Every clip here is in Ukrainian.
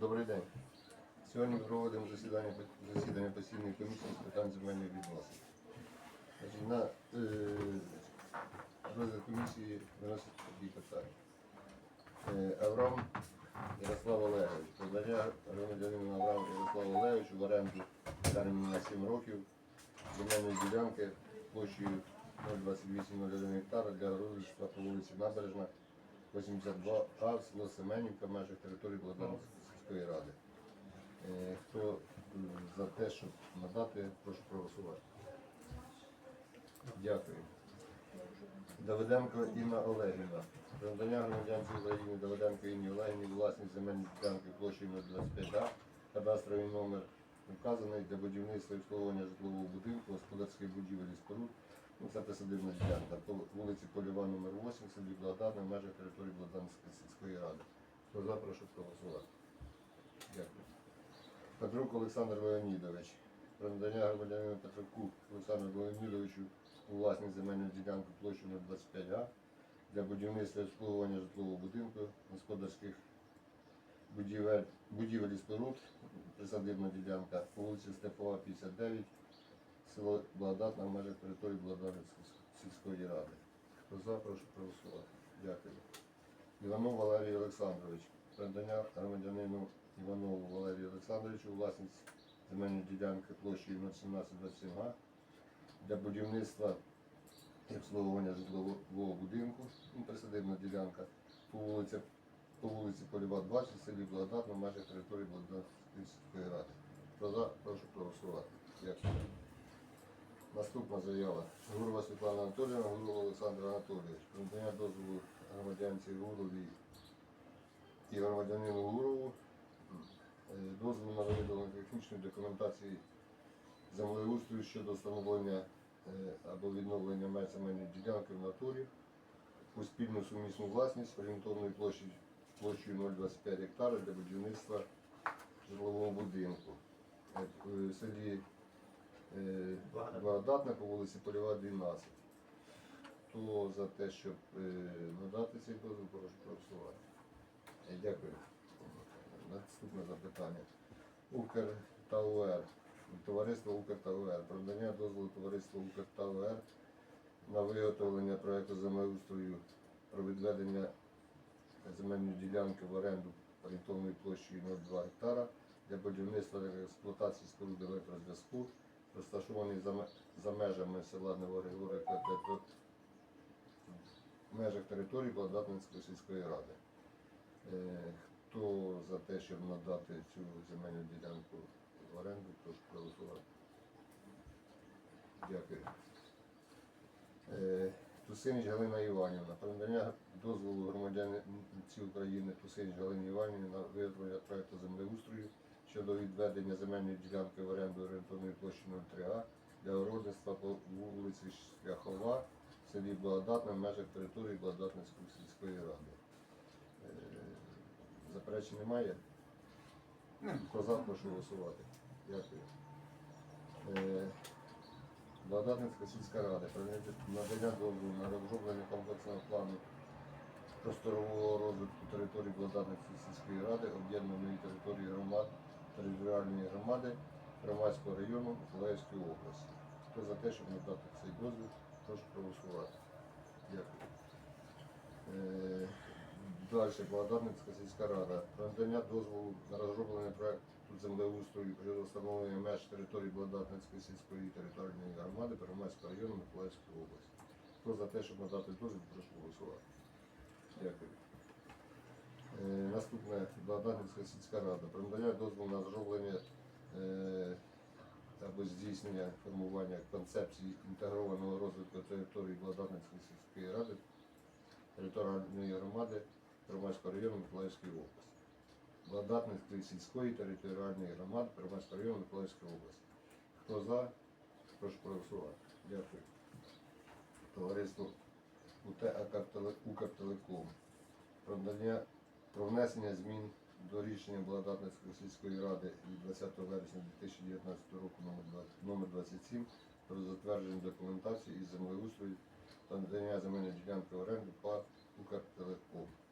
Добрий день. Сьогодні ми проводимо засідання, засідання постійної комісії з питань земельних відносин. Значить, на е, розгляд комісії виносить такі питання. Е, Авраам Ярослав Олегович. Подання громадянина Авраам Ярославу Олеговичу в оренду терміну на 7 років земельної ділянки площею 02801 гектара для розміщення по вулиці Набережна 82А, село Семенівка, в межах території Богданської сільської ради. Е, Хто за те, щоб надати, прошу проголосувати. Дякую. Давиденко Інна Олегівна. Про надання громадянці України Давиденко Інні Олегівні власність земельної ділянки площею 025 А, кадастровий номер вказаний для будівництва і обслуговування житлового будинку, господарських будівель і споруд. Ну, це присадибна ділянка по вулиці Польова, номер 8, селі Благодатна, в межах території Благоданської сільської ради. Хто за, прошу проголосувати. Дякую. Петрук Олександр Леонідович. Про надання громадянину Петруку Олександру Леонідовичу у власність земельну ділянку площу 025 га для будівництва і обслуговування житлового будинку, господарських будівель, і споруд, присадибна ділянка по вулиці Степова, 59, село Благодатна в межах території Благодатської сільської ради. Хто за, прошу проголосувати. Дякую. Іванов Валерій Олександрович. Передання громадянину Іванову Валерію Олександровичу власність земельної ділянки площею 01727 га для будівництва і обслуговування житлового будинку, ну, присадибна ділянка по вулиці, по вулиці Поліва 20, в селі Благодатна, в межах території Благодатської ради. За, прошу проголосувати. Наступна заява. Гурова Світлана Анатоліївна, Гурова Олександр Анатолійович. Надання дозволу громадянці Гуровій і громадянину Гурову е, дозволу на виготовлення технічної документації землеустрою щодо встановлення е, або відновлення земельної ділянки в натурі у спільну сумісну власність орієнтовної площі площею 0,25 гектара для будівництва житлового будинку. Е, В селі е, Благодатна. Благодатна по вулиці Польова, 12. Хто за те, щоб надати цей дозвіл, прошу проголосувати. Дякую. Наступне запитання. Укр та УР. Товариство Укр та УР. Про дозволу товариства Укр УР на виготовлення проекту землеустрою про відведення земельної ділянки в оренду орієнтовною площею 0,2 гектара для будівництва та експлуатації споруд електрозв'язку, розташований за, межами села Новогригорівка та в межах території Благодатницької сільської ради. Хто за те, щоб надати цю земельну ділянку в оренду, прошу проголосувати. Дякую. Е, Тусинич Галина Іванівна. Про надання дозволу громадянці України Тусинич Галині Іванівні на виготовлення проекту землеустрою щодо відведення земельної ділянки в оренду орієнтовної площі 03А для городництва по вулиці Шляхова в селі Благодатна в межах території Благодатницької сільської ради. Е, Заперечень немає? Хто прошу голосувати. Дякую. Е, Благодатницька сільська рада про надання дозволу на розроблення комплексного плану просторового розвитку території Благодатницької сільської ради, об'єднаної території громад, територіальної громади Громадського району Миколаївської області. Хто за те, щоб надати цей дозвіл, прошу проголосувати. Дякую. Е, Далі Благодатницька сільська рада. Про надання дозволу на розроблення проекту землеустрою щодо встановлення меж території Благодатницької сільської територіальної громади Первомайського району Миколаївської області. Хто за те, щоб надати дозвіл, прошу голосувати. Дякую. Е, наступне Благодатницька сільська рада. Про надання дозволу на розроблення е, або здійснення формування концепції інтегрованого розвитку території Благодатницької сільської ради територіальної громади Первомайського району Миколаївської області. Благодатницької сільської територіальної громади Первомайського району Миколаївської області. Хто за, прошу проголосувати. Дякую. Товариство Укртелеком. Про внесення змін до рішення Благодатницької сільської ради від 20 вересня 2019 року номер 27 про затвердження документації із землеустрою та надання земельної ділянки ПАД Укртелеком. Е,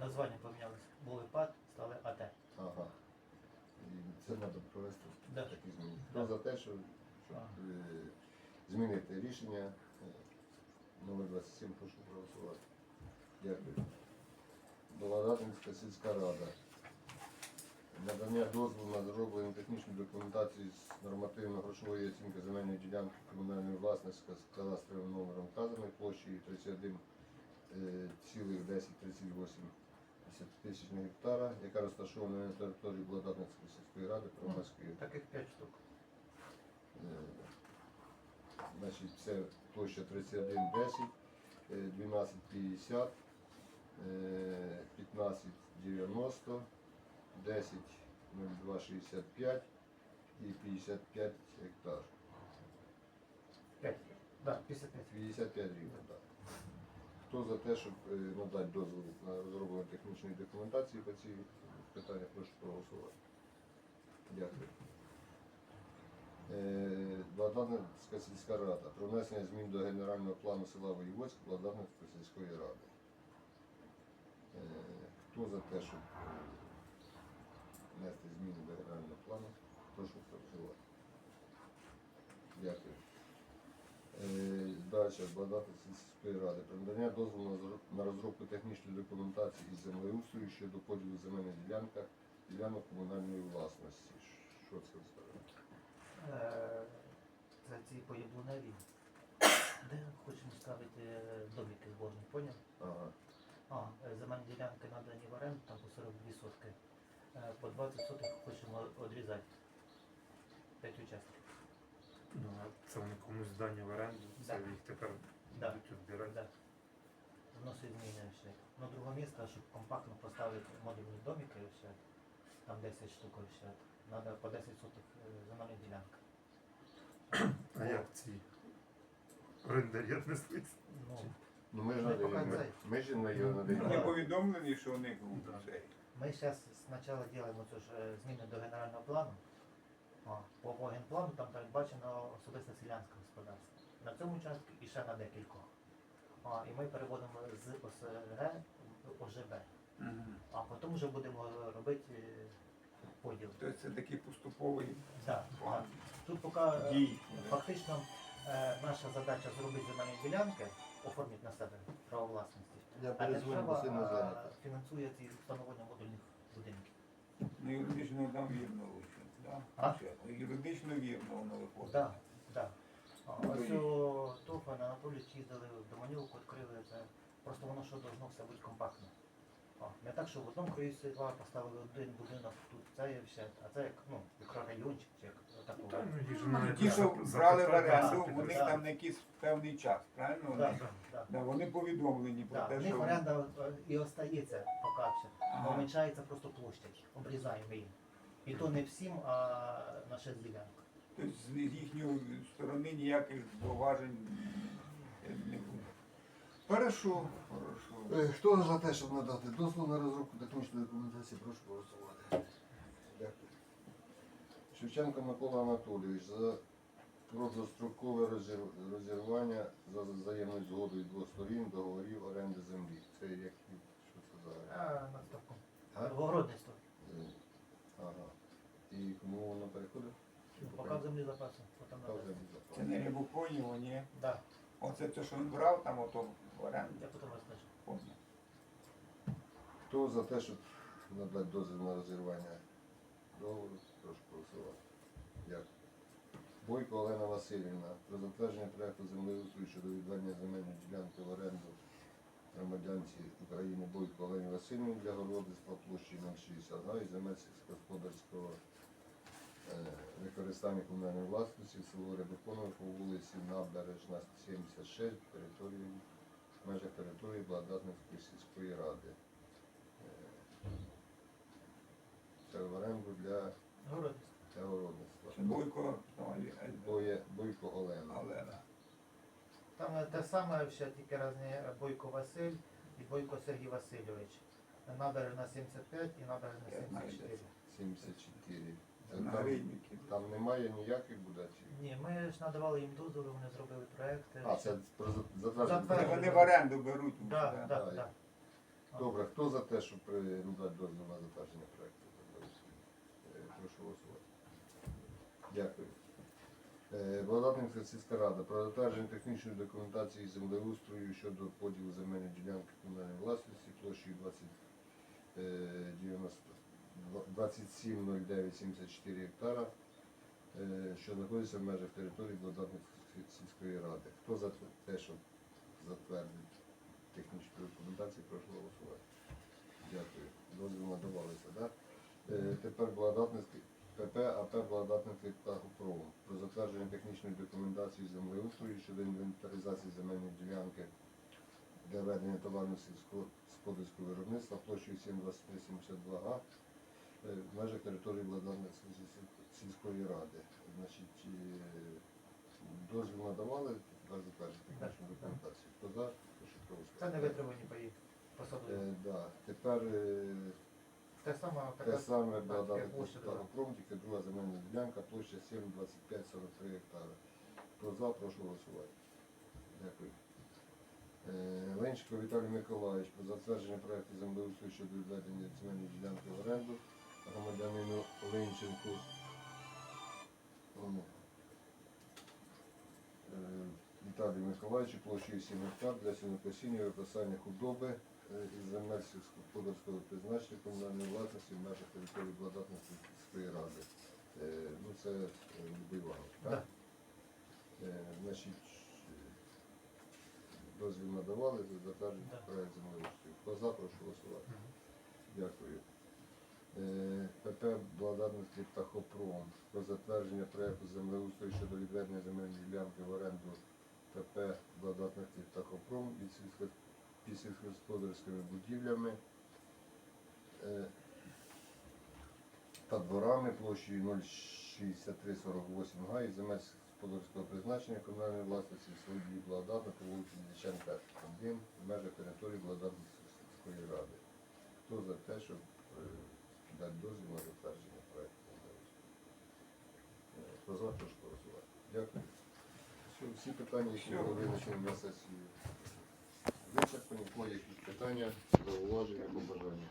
Названня помінялися. Були ПАД, написали АТ. Ага. І це треба провести Да. такі зміни. Хто Да. за те, щоб, щоб Ага. е, змінити рішення е, номер 27, прошу проголосувати. Дякую. Баладатинська сільська рада. Надання дозволу на зроблення технічної документації з нормативно-грошової оцінки земельної ділянки комунальної власності з кадастровим номером вказаної площею 31 цілих 1038 тисячних гектара, яка розташована на території Благодатницької сільської ради Первомайської Таких 5 штук. Е, Значить, це площа 3110, е, 1250, е, 1590, 100265 і 55 гектар. 5. Да, 55. 55 рівень, так. Хто за те, щоб е, надати дозвіл на розроблення технічної документації по цій питанні, прошу проголосувати. Дякую. Е, сільська рада про внесення змін до генерального плану села Воєводськ Владанської сільської ради. Е, Хто за те, щоб внести зміни до генерального плану, прошу проголосувати. Дякую. Е, Далі Бладати сільської ради. Про надання дозволу на розробку технічної документації із землеустрою щодо поділу земельних ділянка ділянок комунальної власності. Що це за? Е, Це ці поєблуневі. Де хочемо ставити е, домики зборні, поняв? Ага. А, е, земельні ділянки надані в оренду, там по 42 сотки. По 20 сотих хочемо відрізати. 5 участків. Ну, це вони комусь здані в оренду, це Да. їх тепер Да. будуть відбирати. Да. Вносить зміни ще. На друге місце, щоб компактно поставити модульні домики ще, там 10 штук ще. Треба по 10 сотих е, земельних ділянка. А як ці орендарі віднеслись? Ну, Ну ми ж Ми надаємо. Ми, ж на його Вони надаємо. повідомлені, що вони Да. цей. Ми зараз спочатку робимо цю ж е, зміни до генерального плану. А, по генплану там передбачено особисте селянське господарство. На цьому участку і ще на декількох. А, і ми переводимо з ОСГ в ОЖБ. А потім вже будемо робити е, поділ. Тобто це такий поступовий Да, план да. Тут поки е, дій. фактично е, наша задача зробити земельні ділянки, оформити на себе право власності. Я А перезвоню, бо держава сильно е, зайнято. фінансує ці встановлення модульних будинків. Ну, юридично там вірно виходить. Да? А? Ну, Юридично вірно воно виходить. Да, да. А, Ну, Ось у Тофан Анатолійович їздили в Доманівку, відкрили це. Просто воно що должно все бути компактно. А, не так, що в одному краю села поставили один будинок, тут це є все, а це як ну, мікрорайончик чи як такого. Та, ну, їх же Ну, навіть Ті, що брали в оренду, запитати. у них там на якийсь певний час, правильно? Да, Вони- да, да. Да, вони повідомлені про Да, те, в них що оренда е, і остається поки все. Ага. Уменьшається просто площадь, обрізаємо її. І то не всім, а на 6 ділянок. тобто з їхньої сторони ніяких зауважень не буде. Хорошо, хорошо. Е, Хто за те, щоб надати дозвіл на розробку технічної документації, прошу голосувати. Дякую. Шевченко Микола Анатолійович за про дострокове розір- розірвання за взаємною згодою двох сторін договорів оренди землі. Це як що це за А, на ставку. А? Городництво. Е, Ага. І кому воно переходить? Поки в Це не Рябоконіво, ні. Да, Оце те, що він брав там ото в оренду. я потім розкажу. Помню. Хто за те, щоб надати дозвіл на розірвання договору, прошу голосувати. Дякую. Бойко Олена Васильівна про затвердження проекту землеустрою щодо відведення земельної ділянки в оренду громадянці України Бойко Олені Васильівні для городництва площі 060 га і земель сільськогосподарського використання комунальної власності село Рябоконове по вулиці Набережна 76 території в межах території Благодатницької сільської ради. Е, Це в оренду для, городництва. Бойко Алі- Боє, Бойко Олена. Олена. Там е, те саме, ще тільки різні е, Бойко Василь і Бойко Сергій Васильович. Набережна 75 і набережна 74. 74. Це Там, немає ніяких будачів. Ні, ми ж надавали їм дозволи, вони зробили проекти. А, це про затвердження. Затвердження. Вони в оренду беруть. Да, да. да, да. Добре, хто за те, щоб при- надати дозвіл на затвердження проекту? Е, Прошу голосувати. Дякую. Е, Благодатницька сільська рада про затвердження технічної документації землеустрою щодо поділу земельної ділянки комунальної власності площею 20, е, 90 270974 гектара, е, що знаходиться в межах території Благодатницької сільської ради. Хто за те, щоб затвердити технічну документацію, прошу голосувати. Дякую. Дозвіл надавалися, так? Е, тепер Благодатницький ПП, АП Благодатницький птахопром про затвердження технічної документації землеустрою щодо інвентаризації земельної ділянки для ведення товарно сільськогосподарського виробництва площею 72372 га в межах території Благодатницької сільської ради. Значить, е, дозвіл надавали, тепер затвердження технічну документацію. Хто за, прошу Це не витримані паї посадові. Е, да. Тепер е, Те саме те саме так, Благодатний як площа, да. Тільки друга земельна ділянка, площа 7,2543 гектари. Хто за, прошу голосувати. Дякую. Е, Ленченко Віталій Миколаївич про затвердження проекту землеустрою щодо відведення земельної ділянки в оренду громадянину Ленченку. Ом, е, Віталію Миколаївичу площею 7 гектар для сінокосіння і виписання худоби е, із земель сільськогосподарського призначення комунальної власності в межах території Благодатницької сільської ради. Е, Ну це Іванович, Да. так? Е, Значить, дозвіл надавали, затвердження Да. проект землеустрою. Хто за, прошу голосувати. Дякую. Е, ПП Благодатницький птахопром про затвердження проекту землеустрою щодо відведення земельної ділянки в оренду ПП Благодатницький птахопром із сільськогосподарськими будівлями е, та дворами площею 06348 га і земель сільськогосподарського призначення комунальної власності свої благодатна по вулиці Дяченка 1 в межах території Благодатницької сільської ради. Хто за те, щоб е, дати дозвіл на затвердження проекту? Е, Хто розвивати. Дякую. Все, всі питання, які були винесені на сесію, вичерпані, Кого якісь питання, зауваження, побажання.